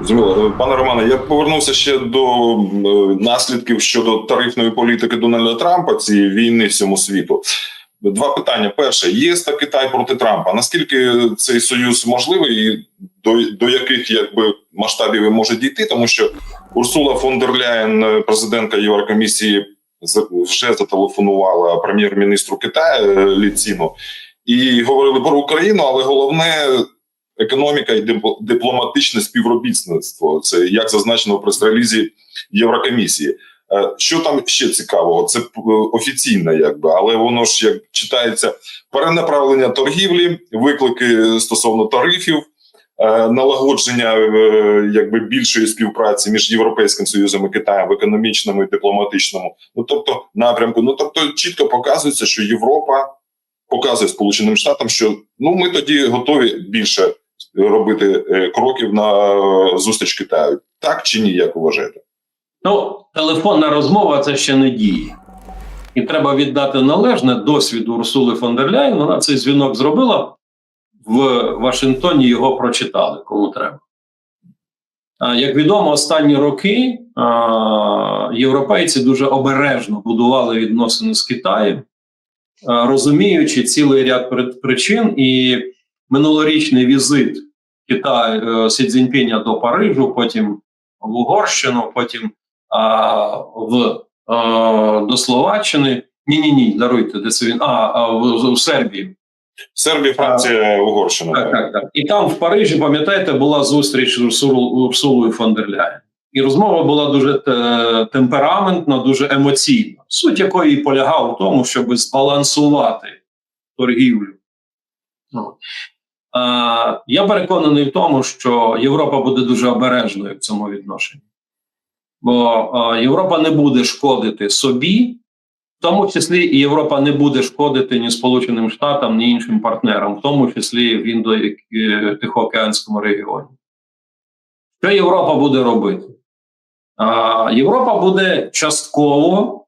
Зрозуміло. Пане Романе, я повернувся ще до е, наслідків щодо тарифної політики Дональда Трампа цієї війни всьому світу. Два питання: перше, ЄС та Китай проти Трампа. Наскільки цей союз можливий, і до, до яких якби масштабів він може дійти? Тому що Урсула фон дер Ляєн, е, президентка Єврокомісії, вже зателефонувала прем'єр-міністру Китаю е, Лі Ціну і говорили про Україну, але головне економіка і дипломатичне співробітництво. Це як зазначено в прес-релізі Єврокомісії. Е, Що там ще цікавого? Це е, офіційно, якби, але воно ж як читається перенаправлення торгівлі, виклики стосовно тарифів, е, налагодження е, якби більшої співпраці між Європейським Союзом і Китаєм в економічному і дипломатичному, ну тобто напрямку. Ну тобто чітко показується, що Європа показує Сполученим Штатам, що ну ми тоді готові більше робити е, кроків на е, зустріч Китаю. Так чи ні, як вважаєте? Ну, телефонна розмова це ще не діє. І треба віддати належне досвіду Урсули фон дер Ляєн. Вона цей дзвінок зробила в Вашингтоні, його прочитали, кому треба. Як відомо, останні роки європейці дуже обережно будували відносини з Китаєм, розуміючи цілий ряд причин, і минулорічний візит Китаю Сі Цзіньпіня до Парижу, потім в Угорщину, потім а, в, а, до Словаччини. Ні, ні, ні, даруйте, де це він. А, а в, в Сербії. Сербія, Франція, Угорщина. Так, так, так. І там в Парижі, пам'ятаєте, була зустріч з Урсулою фон дер Ляєн. І розмова була дуже темпераментна, дуже емоційна. Суть якої полягала в тому, щоб збалансувати торгівлю. А, я переконаний в тому, що Європа буде дуже обережною в цьому відношенні. Бо Європа не буде шкодити собі, в тому числі і Європа не буде шкодити ні Сполученим Штатам, ні іншим партнерам, в тому числі в Індо-Тихоокеанському регіоні. Що Європа буде робити? Європа буде частково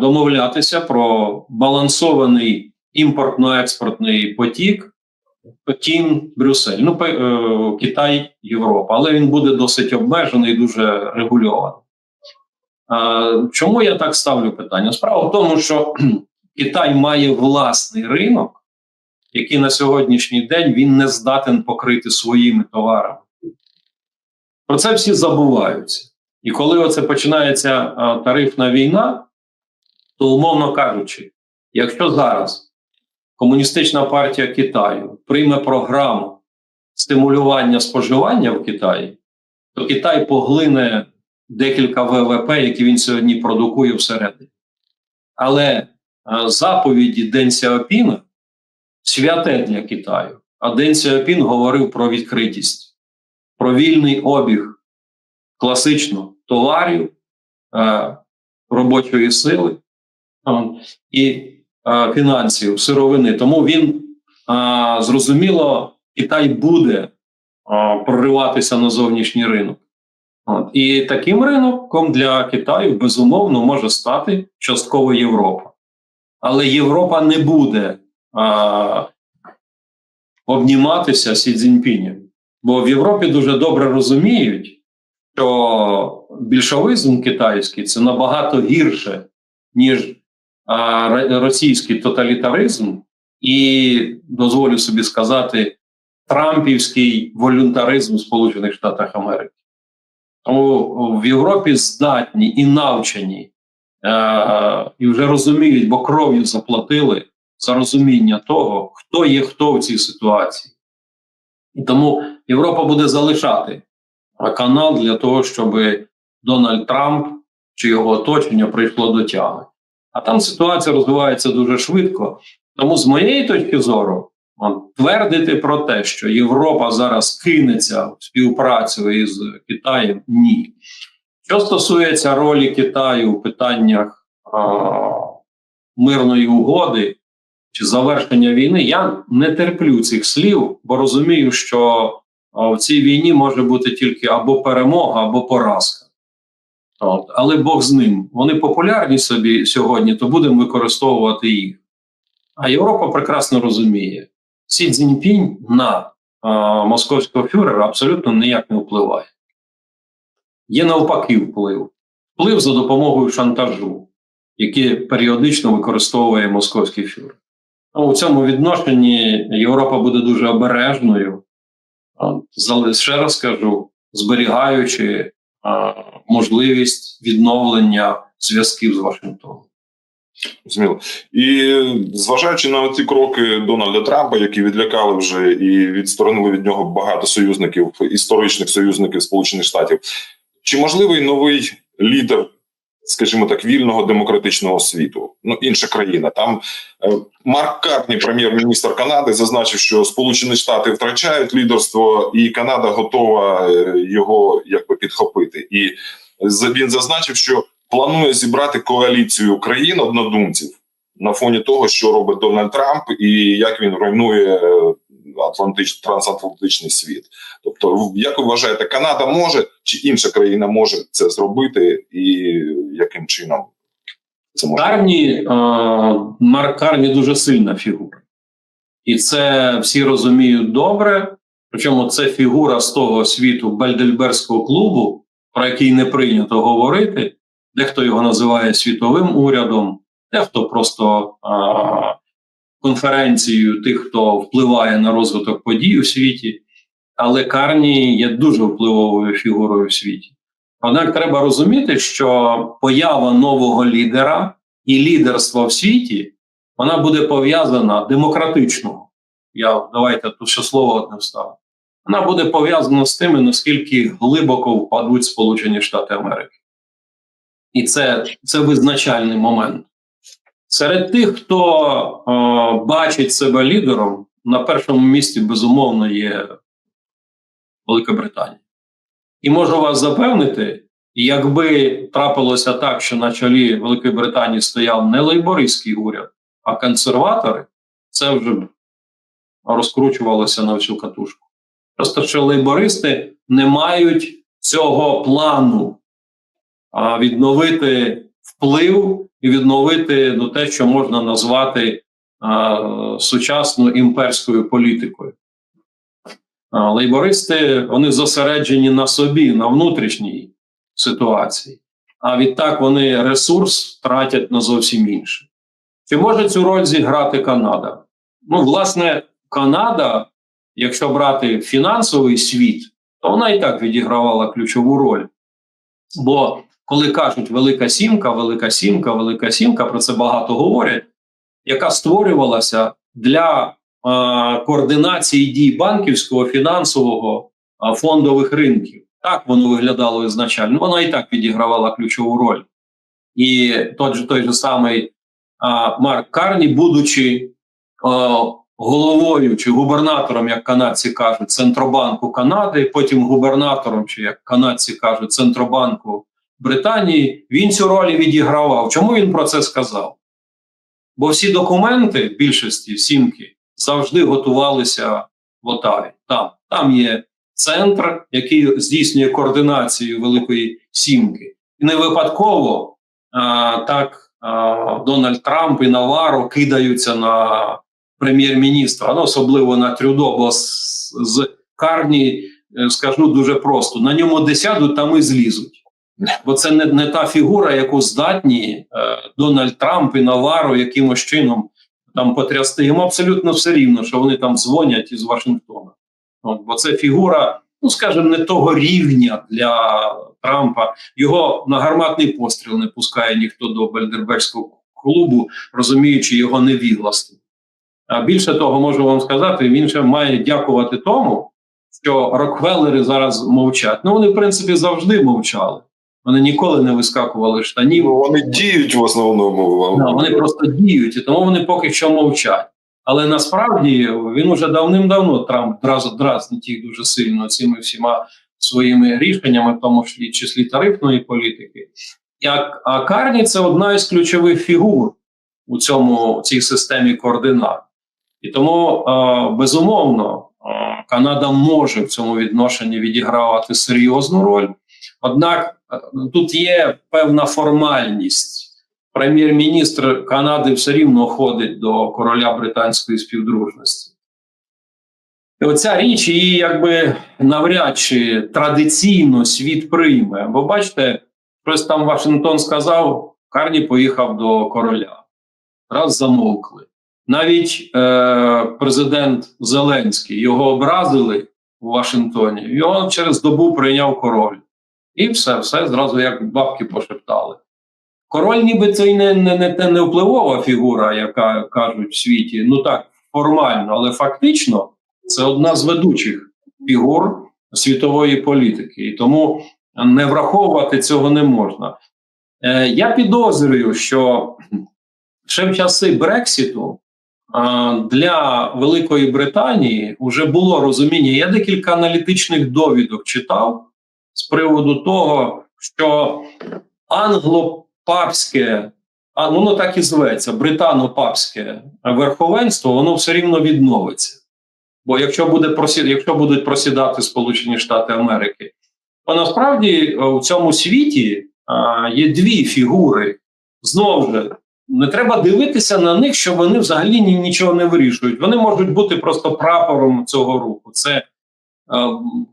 домовлятися про балансований імпортно-експортний потік Пекін, Брюссель, ну е, Китай, Європа, але він буде досить обмежений і дуже регульований. Чому я так ставлю питання? Справа в тому, що Китай має власний ринок, який на сьогоднішній день він не здатен покрити своїми товарами. Про це всі забуваються. І коли оце починається тарифна війна, то умовно кажучи, якщо зараз Комуністична партія Китаю прийме програму стимулювання споживання в Китаї, то Китай поглине декілька ВВП, які він сьогодні продукує всередині. Але е, заповіді Ден Сяопіна святе для Китаю. А Ден Сяопін говорив про відкритість, про вільний обіг класично товарів, е, робочої сили і фінансів, сировини. Тому він е, зрозуміло, Китай буде е, прориватися на зовнішній ринок. І таким ринком для Китаю безумовно може стати частково Європа. Але Європа не буде обніматися Сі Цзіньпінем. Бо в Європі дуже добре розуміють, що більшовизм китайський це набагато гірше, ніж російський тоталітаризм, і дозволю собі сказати, трампівський волюнтаризм Сполучених Штатах Америки. Тому в Європі здатні і навчені, і вже розуміють, бо кров'ю заплатили за розуміння того, хто є хто в цій ситуації. І тому Європа буде залишати канал для того, щоб Дональд Трамп чи його оточення прийшло до тями. А там ситуація розвивається дуже швидко. Тому, з моєї точки зору, твердити про те, що Європа зараз кинеться в співпрацю із Китаєм, ні. Що стосується ролі Китаю у питаннях а, мирної угоди чи завершення війни, я не терплю цих слів, бо розумію, що в цій війні може бути тільки або перемога, або поразка. От. Але Бог з ним. Вони популярні собі сьогодні, то будемо використовувати їх. А Європа прекрасно розуміє, Сі Цзіньпінь на а, московського фюрера абсолютно ніяк не впливає. Є навпаки вплив. Вплив за допомогою шантажу, який періодично використовує московський фюрер. Ну, у цьому відношенні Європа буде дуже обережною, ще раз кажу, зберігаючи можливість відновлення зв'язків з Вашингтоном. Зрозуміло. І зважаючи на ці кроки Дональда Трампа, які відлякали вже і відсторонили від нього багато союзників, історичних союзників Сполучених Штатів, чи можливий новий лідер, скажімо так, вільного демократичного світу? Ну, інша країна. Там е, Марк Карні, прем'єр-міністр Канади, зазначив, що Сполучені Штати втрачають лідерство, і Канада готова е, його якби підхопити. І він зазначив, що планує зібрати коаліцію країн однодумців на фоні того, що робить Дональд Трамп, і як він руйнує е, Атлантич, трансатлантичний світ. Тобто, як ви вважаєте, Канада може чи інша країна може це зробити, і яким чином це може? Карні, е, Марк Карні дуже сильна фігура. І це всі розуміють добре. Причому це фігура з того світу Бельдельберського клубу, про який не прийнято говорити. Дехто його називає світовим урядом, дехто просто а, конференцією тих, хто впливає на розвиток подій у світі. Але Карні є дуже впливовою фігурою в світі. Однак треба розуміти, що поява нового лідера і лідерства в світі вона буде пов'язана демократично. Я давайте тут ще слово одне вставлю. Вона буде пов'язана з тими, наскільки глибоко впадуть Сполучені Штати Америки. І це, це визначальний момент. Серед тих, хто е, бачить себе лідером, на першому місці, безумовно, є Велика Британія. І можу вас запевнити, якби трапилося так, що на чолі Великої Британії стояв не лейбористський уряд, а консерватори, це вже б розкручувалося на всю катушку. Просто що лейбористи не мають цього плану відновити вплив і відновити ну, те, що можна назвати а, сучасною імперською політикою. А, Лейбористи вони зосереджені на собі, на внутрішній ситуації. А відтак вони ресурс тратять на зовсім інше. Чи може цю роль зіграти Канада? Ну, власне, Канада, якщо брати фінансовий світ, то вона і так відігравала ключову роль. Бо коли кажуть Велика Сімка, Велика Сімка, Велика Сімка, про це багато говорять, яка створювалася для е, координації дій банківського, фінансового, е, фондових ринків. Так воно виглядало ізначально. Вона і так відігравала ключову роль. І той же, той же самий е, Марк Карні, будучи е, головою чи губернатором, як канадці кажуть, Центробанку Канади, потім губернатором, чи як канадці кажуть, Центробанку Британії, він цю роль відігравав. Чому він про це сказав? Бо всі документи в більшості сімки завжди готувалися в Отаві. Там, там є центр, який здійснює координацію Великої Сімки. І не випадково а, так а, Дональд Трамп і Наваро кидаються на прем'єр-міністра, ну, особливо на Трюдо, бо з, з Карні, е, скажу дуже просто: на ньому де сядуть, там і злізуть. Бо це не, не та фігура, яку здатні е, Дональд Трамп і Наваро якимось чином там потрясти. Йому абсолютно все рівно, що вони там дзвонять із Вашингтона. От, бо це фігура, ну скажімо, не того рівня для Трампа. Його на гарматний постріл не пускає ніхто до Бельдерберського клубу, розуміючи його невігластво. А більше того, можу вам сказати, він ще має дякувати тому, що Рокфеллери зараз мовчать. Ну, вони, в принципі, завжди мовчали. Вони ніколи не вискакували з штанів. Ну, вони діють в основному. Да, вони просто діють, і тому вони поки що мовчать. Але насправді він уже давним-давно Трамп драз- дразнить їх дуже сильно цими всіма своїми рішеннями, в тому числі тарифної політики. І А, а Карні це одна із ключових фігур у цьому у цій системі координат. І тому е, безумовно е, Канада може в цьому відношенні відігравати серйозну роль. Однак е, тут є певна формальність. Прем'єр-міністр Канади все рівно ходить до короля британської співдружності. І оця річ її якби навряд чи традиційно світ прийме. Бо бачите, щось там Вашингтон сказав, Карні поїхав до короля. Раз замовкли. Навіть е, президент Зеленський його образили у Вашингтоні. Його через добу прийняв король. І все, все зразу як бабки пошептали. Король, ніби це й не, не, не, не, впливова фігура, яка кажуть в світі. Ну так, формально, але фактично це одна з ведучих фігур світової політики. І тому не враховувати цього не можна. Е, я підозрюю, що ще в часи Брексіту для Великої Британії вже було розуміння. Я декілька аналітичних довідок читав з приводу того, що англо-папське, а воно так і зветься, британо-папське верховенство, воно все рівно відновиться. Бо якщо буде просі... якщо будуть просідати Сполучені Штати Америки, то насправді е, у цьому світі а, є дві фігури. Знову ж не треба дивитися на них, що вони взагалі нічого не вирішують. Вони можуть бути просто прапором цього руху. Це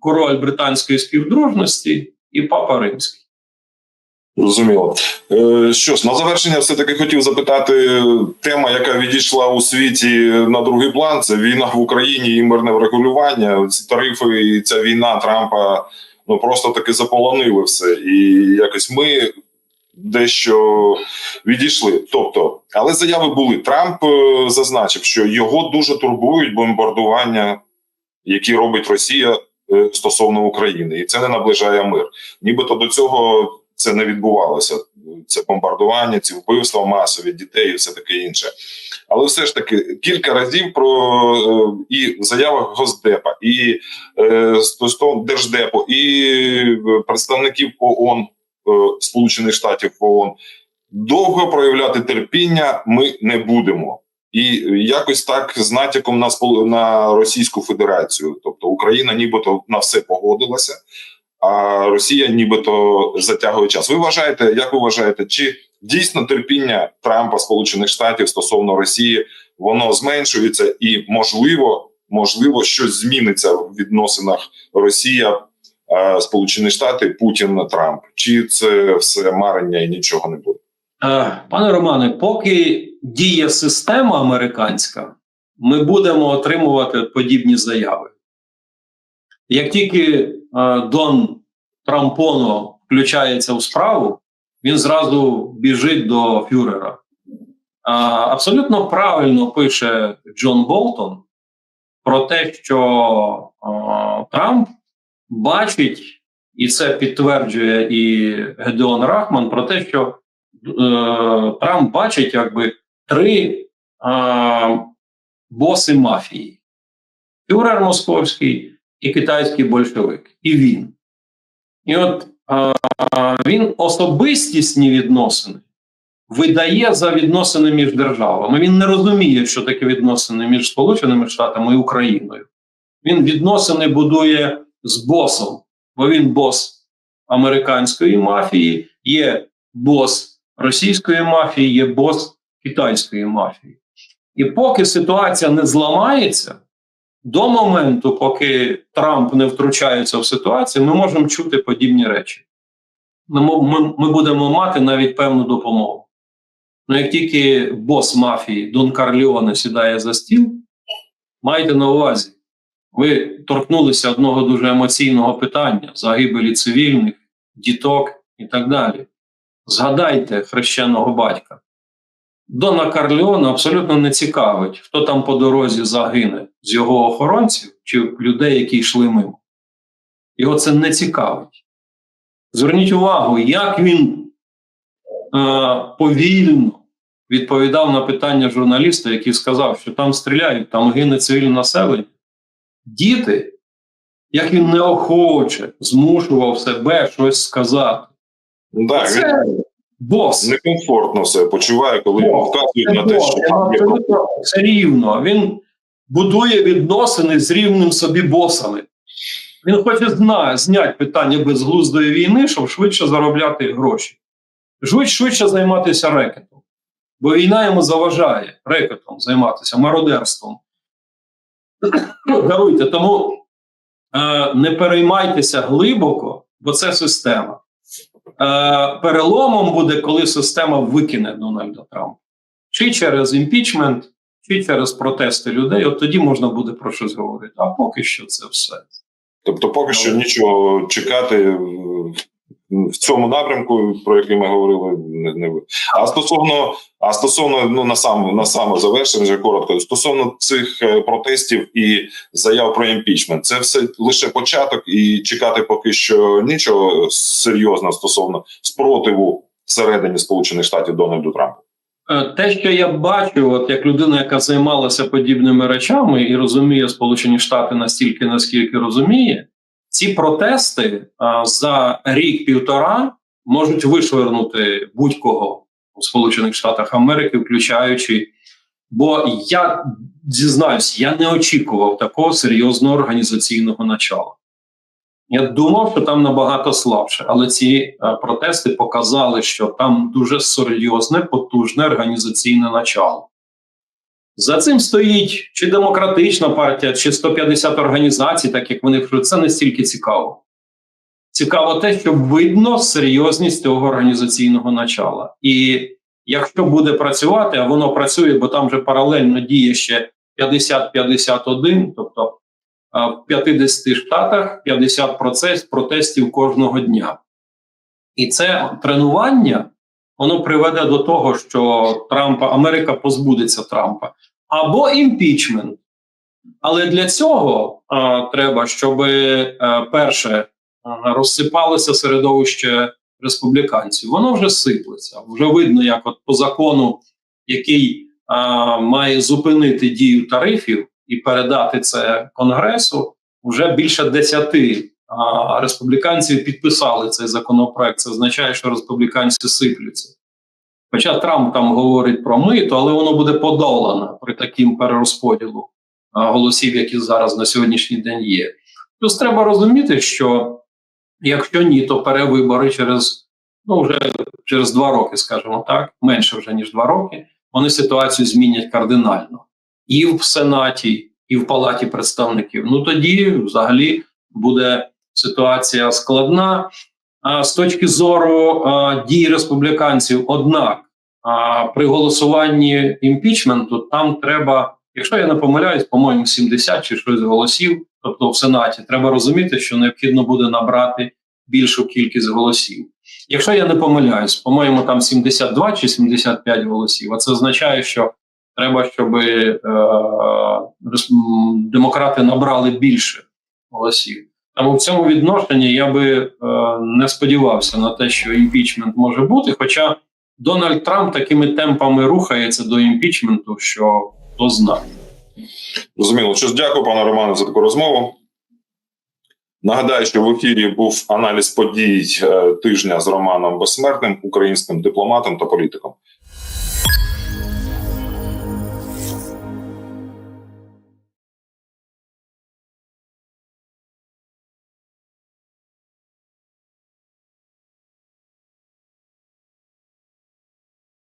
король британської співдружності і папа римський. Зрозуміло. Е, що ж, на завершення, все-таки хотів запитати тема, яка відійшла у світі на другий план, це війна в Україні і мирне врегулювання. Ці тарифи і ця війна Трампа ну просто таки заполонили все. І якось ми дещо відійшли. Тобто, але заяви були. Трамп е, зазначив, що його дуже турбують бомбардування, які робить Росія е, стосовно України, і це не наближає мир. Нібито до цього це не відбувалося. Це бомбардування, ці вбивства масові дітей і все таке інше. Але все ж таки кілька разів про е, і в заявах Госдепа, і е, стосовно держдепу, і представників ООН Сполучених Штатів ООН довго проявляти терпіння ми не будемо. І якось так з натяком на на Російську Федерацію, тобто Україна нібито на все погодилася, а Росія нібито затягує час. Ви вважаєте, як ви вважаєте, чи дійсно терпіння Трампа Сполучених Штатів стосовно Росії воно зменшується, і можливо, можливо, щось зміниться в відносинах Росія, е, Сполучені Штати, Путін, Трамп? Чи це все марення і нічого не буде? Е, Пане Романе, поки діє система американська, ми будемо отримувати подібні заяви. Як тільки е, Дон Трампоно включається в справу, він зразу біжить до фюрера. Абсолютно правильно пише Джон Болтон про те, що Трамп бачить, і це підтверджує і Гедеон Рахман, про те, що е, Трамп бачить якби три е, боси мафії: фюрер московський і китайський большевик, і він. І от е, він особистісні відносини видає за відносини між державами. Він не розуміє, що таке відносини між Сполученими Штатами і Україною. Він відносини будує з босом, бо він бос американської мафії, є бос російської мафії, є бос китайської мафії. І поки ситуація не зламається, до моменту, поки Трамп не втручається в ситуацію, ми можемо чути подібні речі. Ми, ми, будемо мати навіть певну допомогу. Ну, як тільки бос мафії Дон Карліоне сідає за стіл, майте на увазі, ви торкнулися одного дуже емоційного питання загибелі цивільних, діток і так далі. Згадайте хрещеного батька. Дона Карліона абсолютно не цікавить, хто там по дорозі загине з його охоронців чи людей, які йшли мимо. Його це не цікавить. Зверніть увагу, як він е, повільно відповідав на питання журналіста, який сказав, що там стріляють, там гине цивільне населення. Діти, як він неохоче змушував себе щось сказати. Ну, Так, він бос. некомфортно все почуває, коли йому вказують на те, що там є все рівно. Він будує відносини з рівним собі босами. Він хоче зна, зняти питання безглуздої війни, щоб швидше заробляти гроші. Швидше, швидше займатися рекетом. Бо війна йому заважає рекетом займатися, мародерством. Даруйте, тому е, не переймайтеся глибоко, бо це система. Е, переломом буде, коли система викине Дональда Трампа. Чи через імпічмент, чи через протести людей. От тоді можна буде про щось говорити. А поки що це все. Тобто, поки що нічого чекати в цьому напрямку, про який ми говорили, не, не. А стосовно, а стосовно ну на сам на саме завершення, вже коротко, стосовно цих е, протестів і заяв про імпічмент, це все лише початок, і чекати поки що нічого серйозного стосовно спротиву всередині Сполучених Штатів Дональду Трампу. Е, Те, що я бачу, от як людина, яка займалася подібними речами і розуміє Сполучені Штати настільки, наскільки розуміє, ці протести а, за рік-півтора можуть вишвернути будь-кого у Сполучених Штатах Америки, включаючи. Бо я зізнаюсь, я не очікував такого серйозного організаційного начала. Я думав, що там набагато слабше, але ці е, протести показали, що там дуже серйозне, потужне організаційне начало. За цим стоїть чи демократична партія, чи 150 організацій, так як вони кажуть, це не стільки цікаво. Цікаво те, що видно серйозність цього організаційного начала. І якщо буде працювати, а воно працює, бо там вже паралельно діє ще 50-51, тобто в 50 штатах 50 процес, протестів кожного дня. І це тренування воно приведе до того, що Трампа Америка позбудеться Трампа або імпічмент. Але для цього а, треба, щоб а, перше а, розсипалося середовище республіканців. Воно вже сиплеться. Вже видно, як от по закону, який а, має зупинити дію тарифів і передати це Конгресу, вже більше десяти а, республіканців підписали цей законопроект. Це означає, що республіканці сиплються. Хоча Трамп там говорить про мито, але воно буде подолано при таким перерозподілу голосів, які зараз на сьогоднішній день є. Плюс треба розуміти, що якщо ні, то перевибори через ну вже через два роки, скажімо так, менше вже ніж два роки, вони ситуацію змінять кардинально і в Сенаті, і в Палаті представників. Ну тоді взагалі буде ситуація складна. З точки зору дій республіканців, однак при голосуванні імпічменту там треба, якщо я не помиляюсь, по-моєму, 70 чи щось голосів, тобто в Сенаті, треба розуміти, що необхідно буде набрати більшу кількість голосів. Якщо я не помиляюсь, по-моєму, там 72 чи 75 голосів, а це означає, що треба, щоб е, демократи набрали більше голосів. Тому в цьому відношенні я би е, не сподівався на те, що імпічмент може бути. Хоча Дональд Трамп такими темпами рухається до імпічменту, що хто знає. Зрозуміло. Що дякую, пане Романе, за таку розмову. Нагадаю, що в ефірі був аналіз подій е, тижня з Романом Безсмертним, українським дипломатом та політиком.